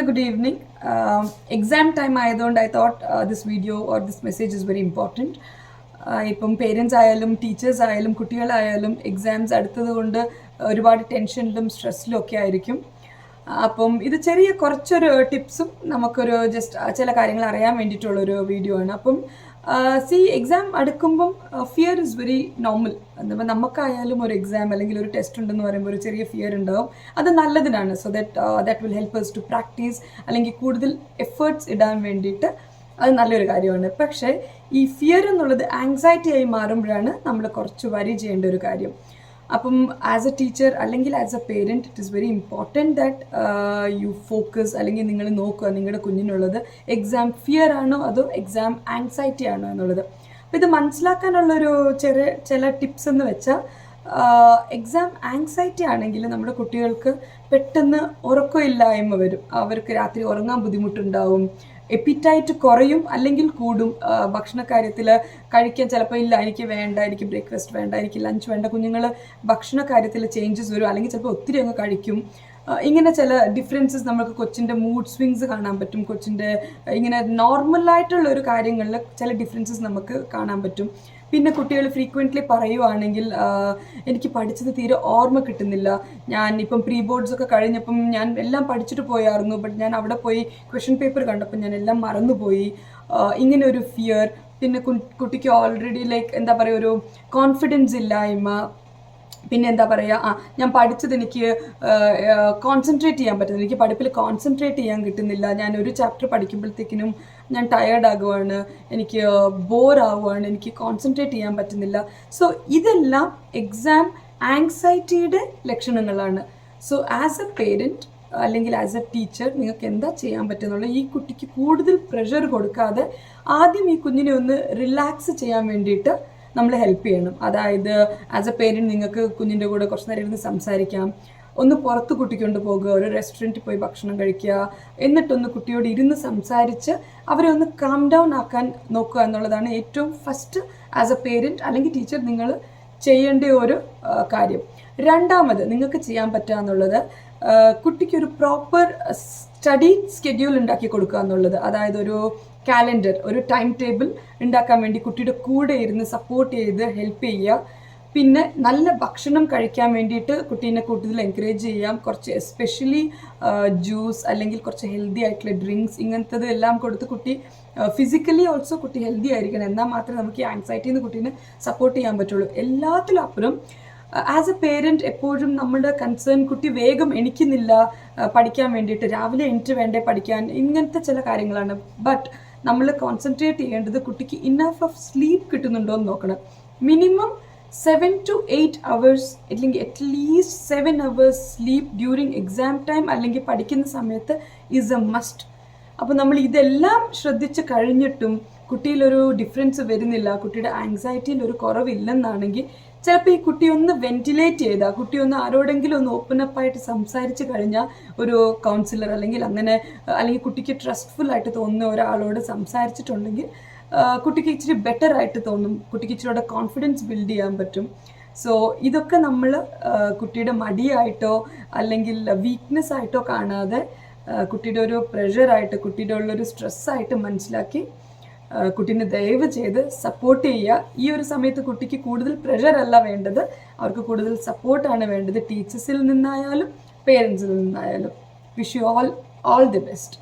നല്ല good evening exam time ആയതുകൊണ്ട് I thought this video or this message is very important ഇപ്പം parents ആയാലും teachers ആയാലും കുട്ടികളായാലും എക്സാംസ് അടുത്തത് കൊണ്ട് ഒരുപാട് ടെൻഷനിലും സ്ട്രെസ്സിലും ഒക്കെ ആയിരിക്കും. അപ്പം ഇത് ചെറിയ കുറച്ചൊരു ടിപ്സും നമുക്കൊരു ജസ്റ്റ് ചില കാര്യങ്ങൾ അറിയാൻ വേണ്ടിയിട്ടുള്ളൊരു വീഡിയോ ആണ്. അപ്പം സി എക്സാം അടുക്കുമ്പം ഫിയർ ഇസ് വെരി നോർമൽ എന്താ നമുക്കായാലും ഒരു എക്സാം അല്ലെങ്കിൽ ഒരു ടെസ്റ്റ് ഉണ്ടെന്ന് പറയുമ്പോൾ ഒരു ചെറിയ ഫിയർ ഉണ്ടാവും. അത് നല്ലതിനാണ്. So that that will help us to practise അല്ലെങ്കിൽ കൂടുതൽ എഫേർട്സ് ഇടാൻ വേണ്ടിയിട്ട് അത് നല്ലൊരു കാര്യമാണ്. പക്ഷേ ഈ ഫിയർ എന്നുള്ളത് ആങ്സൈറ്റി ആയി മാറുമ്പോഴാണ് നമ്മൾ കുറച്ച് വരി ചെയ്യേണ്ട ഒരു കാര്യം. അപ്പം ആസ് എ ടീച്ചർ അല്ലെങ്കിൽ as a parent it is very important that you focus അല്ലെങ്കിൽ നിങ്ങൾ നോക്കുക നിങ്ങളുടെ കുഞ്ഞിനുള്ളത് എക്സാം ഫിയർ ആണോ അതോ എക്സാം ആങ്സൈറ്റി ആണോ എന്നുള്ളത്. അപ്പം ഇത് മനസ്സിലാക്കാനുള്ളൊരു ചെറിയ ചില ടിപ്സ് എന്ന് വെച്ചാൽ എക്സാം ആങ്സൈറ്റി ആണെങ്കിൽ നമ്മുടെ കുട്ടികൾക്ക് പെട്ടെന്ന് ഉറക്കമില്ലായ്മ വരും. അവർക്ക് രാത്രി ഉറങ്ങാൻ ബുദ്ധിമുട്ടുണ്ടാവും. എപ്പിറ്റൈറ്റ് കുറയും അല്ലെങ്കിൽ കൂടും. ഭക്ഷണ കാര്യത്തിൽ കഴിക്കാൻ ചിലപ്പോൾ ഇല്ല എനിക്ക് വേണ്ട എനിക്ക് ബ്രേക്ക്ഫാസ്റ്റ് വേണ്ട എനിക്ക് ലഞ്ച് വേണ്ട കുഞ്ഞുങ്ങൾ ഭക്ഷണ കാര്യത്തിൽ ചേഞ്ചസ് വരും അല്ലെങ്കിൽ ചിലപ്പോൾ ഒത്തിരി അങ്ങ് കഴിക്കും. ഇങ്ങനെ ചില ഡിഫറൻസസ് നമുക്ക് കൊച്ചിന്റെ മൂഡ് സ്വിങ്സ് കാണാൻ പറ്റും കൊച്ചിന്റെ ഇങ്ങനെ നോർമലായിട്ടുള്ള ഒരു കാര്യങ്ങളിൽ ചില ഡിഫറൻസസ് നമുക്ക് കാണാൻ പറ്റും. പിന്നെ കുട്ടികൾ ഫ്രീക്വന്റ്ലി പറയുവാണെങ്കിൽ എനിക്ക് പഠിച്ചത് തീരെ ഓർമ്മ കിട്ടുന്നില്ല. ഞാൻ ഇപ്പം പ്രീ ബോർഡ്സ് ഒക്കെ കഴിഞ്ഞപ്പം ഞാൻ എല്ലാം പഠിച്ചിട്ട് പോയായിരുന്നു. ബട്ട് ഞാൻ അവിടെ പോയി ക്വസ്റ്റ്യൻ പേപ്പർ കണ്ടപ്പോൾ ഞാൻ എല്ലാം മറന്നുപോയി. ഇങ്ങനെ ഒരു ഫിയർ പിന്നെ കുട്ടിക്ക് ഓൾറെഡി ലൈക്ക് എന്താ പറയുക ഒരു കോൺഫിഡൻസ് ഇല്ലായ്മ. പിന്നെ എന്താ പറയുക ആ ഞാൻ പഠിച്ചത് എനിക്ക് കോൺസെൻട്രേറ്റ് ചെയ്യാൻ പറ്റുന്നില്ല. എനിക്ക് പഠിപ്പിൽ കോൺസെൻട്രേറ്റ് ചെയ്യാൻ കിട്ടുന്നില്ല. ഞാൻ ഒരു ചാപ്റ്റർ പഠിക്കുമ്പോഴത്തേക്കിനും ഞാൻ ടയേർഡ് ആകുവാണ്. എനിക്ക് ബോർ ആവുകയാണ് എനിക്ക് കോൺസെൻട്രേറ്റ് ചെയ്യാൻ പറ്റുന്നില്ല. സോ ഇതെല്ലാം എക്സാം ആങ്സൈറ്റിയുടെ ലക്ഷണങ്ങളാണ്. സോ ആസ് എ പേരന്റ് അല്ലെങ്കിൽ ആസ് എ ടീച്ചർ നിങ്ങൾക്ക് എന്താ ചെയ്യാൻ പറ്റുന്നുള്ള ഈ കുട്ടിക്ക് കൂടുതൽ പ്രഷർ കൊടുക്കാതെ ആദ്യം ഈ കുഞ്ഞിനെ ഒന്ന് റിലാക്സ് ചെയ്യാൻ വേണ്ടിയിട്ട് നമ്മൾ ഹെൽപ്പ് ചെയ്യണം. അതായത് ആസ് എ പേരന്റ് നിങ്ങൾക്ക് കുഞ്ഞിന്റെ കൂടെ കുറച്ച് നേരം ഇരുന്ന് സംസാരിക്കാം. ഒന്ന് പുറത്ത് കുട്ടിക്കൊണ്ട് പോകുക ഒരു റെസ്റ്റോറന്റിൽ പോയി ഭക്ഷണം കഴിക്കുക എന്നിട്ടൊന്ന് കുട്ടിയോട് ഇരുന്ന് സംസാരിച്ച് അവരെ ഒന്ന് കാം ഡൗൺ ആക്കാൻ നോക്കുക എന്നുള്ളതാണ് ഏറ്റവും ഫസ്റ്റ് ആസ് എ പേരന്റ് അല്ലെങ്കിൽ ടീച്ചർ നിങ്ങൾ ചെയ്യേണ്ട ഒരു കാര്യം. രണ്ടാമത് നിങ്ങൾക്ക് ചെയ്യാൻ പറ്റുക എന്നുള്ളത് കുട്ടിക്ക് ഒരു പ്രോപ്പർ സ്റ്റഡി സ്കെഡ്യൂൾ ഉണ്ടാക്കി കൊടുക്കുക എന്നുള്ളത്. അതായത് ഒരു കാലണ്ടർ ഒരു ടൈം ടേബിൾ ഉണ്ടാക്കാൻ വേണ്ടി കുട്ടിയുടെ കൂടെ ഇരുന്ന് സപ്പോർട്ട് ചെയ്ത് ഹെൽപ്പ് ചെയ്യുക. പിന്നെ നല്ല ഭക്ഷണം കഴിക്കാൻ വേണ്ടിയിട്ട് കുട്ടീനെ കൂടുതൽ എൻകറേജ് ചെയ്യാം. കുറച്ച് എസ്പെഷ്യലി ജ്യൂസ് അല്ലെങ്കിൽ കുറച്ച് ഹെൽത്തി ആയിട്ടുള്ള ഡ്രിങ്ക്സ് ഇങ്ങനത്തത് എല്ലാം കൊടുത്ത് കുട്ടി ഫിസിക്കലി ഓൾസോ കുട്ടി ഹെൽത്തി ആയിരിക്കണം. എന്നാൽ മാത്രമേ നമുക്ക് ഈ ആൻസൈറ്റിയിൽ നിന്ന് കുട്ടീനെ സപ്പോർട്ട് ചെയ്യാൻ പറ്റുള്ളൂ. എല്ലാത്തിലും അപ്പുറം ആസ് എ പേരന്റ് എപ്പോഴും നമ്മുടെ കൺസേൺ കുട്ടി വേഗം എണിക്കുന്നില്ല പഠിക്കാൻ വേണ്ടിയിട്ട്. രാവിലെ എണിറ്റ് വേണ്ടേ പഠിക്കാൻ. ഇങ്ങനത്തെ ചില കാര്യങ്ങളാണ്. ബട്ട് നമ്മൾ കോൺസെൻട്രേറ്റ് ചെയ്യേണ്ടത് കുട്ടിക്ക് ഇന്നഫ് ഓഫ് സ്ലീപ്പ് കിട്ടുന്നുണ്ടോ എന്ന് നോക്കണം. Minimum seven to eight hours അല്ലെങ്കിൽ at least seven hours sleep during exam time അല്ലെങ്കിൽ പഠിക്കുന്ന സമയത്ത് ഈസ് എ മസ്റ്റ് അപ്പോൾ നമ്മൾ ഇതെല്ലാം ശ്രദ്ധിച്ച് കഴിഞ്ഞിട്ടും കുട്ടിയിലൊരു ഡിഫറൻസ് വരുന്നില്ല കുട്ടിയുടെ ആങ്സൈറ്റിയിൽ ഒരു കുറവില്ലെന്നാണെങ്കിൽ ചിലപ്പോൾ ഈ കുട്ടി ഒന്ന് വെന്റിലേറ്റ് ചെയ്താൽ കുട്ടി ഒന്ന് ആരോടെങ്കിലും ഒന്ന് ഓപ്പൺ അപ്പ് ആയിട്ട് സംസാരിച്ച് കഴിഞ്ഞാൽ ഒരു കൗൺസിലർ അല്ലെങ്കിൽ അങ്ങനെ അല്ലെങ്കിൽ കുട്ടിക്ക് ട്രസ്റ്റ്ഫുൾ ആയിട്ട് തോന്നുന്ന ഒരാളോട് സംസാരിച്ചിട്ടുണ്ടെങ്കിൽ കുട്ടിക്ക് ഇച്ചിരി ബെറ്റർ ആയിട്ട് തോന്നും. കുട്ടിക്ക് ഇച്ചിരിയുടെ കോൺഫിഡൻസ് ബിൽഡ് ചെയ്യാൻ പറ്റും. സോ ഇതൊക്കെ നമ്മൾ കുട്ടിയുടെ മടിയായിട്ടോ അല്ലെങ്കിൽ വീക്ക്നെസ് ആയിട്ടോ കാണാതെ കുട്ടിയുടെ ഒരു പ്രഷറായിട്ട് കുട്ടിയുടെ ഉള്ളൊരു സ്ട്രെസ്സായിട്ട് മനസ്സിലാക്കി കുട്ടീനെ ദയവ് ചെയ്ത് സപ്പോർട്ട് ചെയ്യുക. ഈ ഒരു സമയത്ത് കുട്ടിക്ക് കൂടുതൽ പ്രഷർ അല്ല വേണ്ടത്. അവർക്ക് കൂടുതൽ സപ്പോർട്ടാണ് വേണ്ടത്. ടീച്ചേഴ്സിൽ നിന്നായാലും പേരൻസിൽ നിന്നായാലും. Wish you all all the best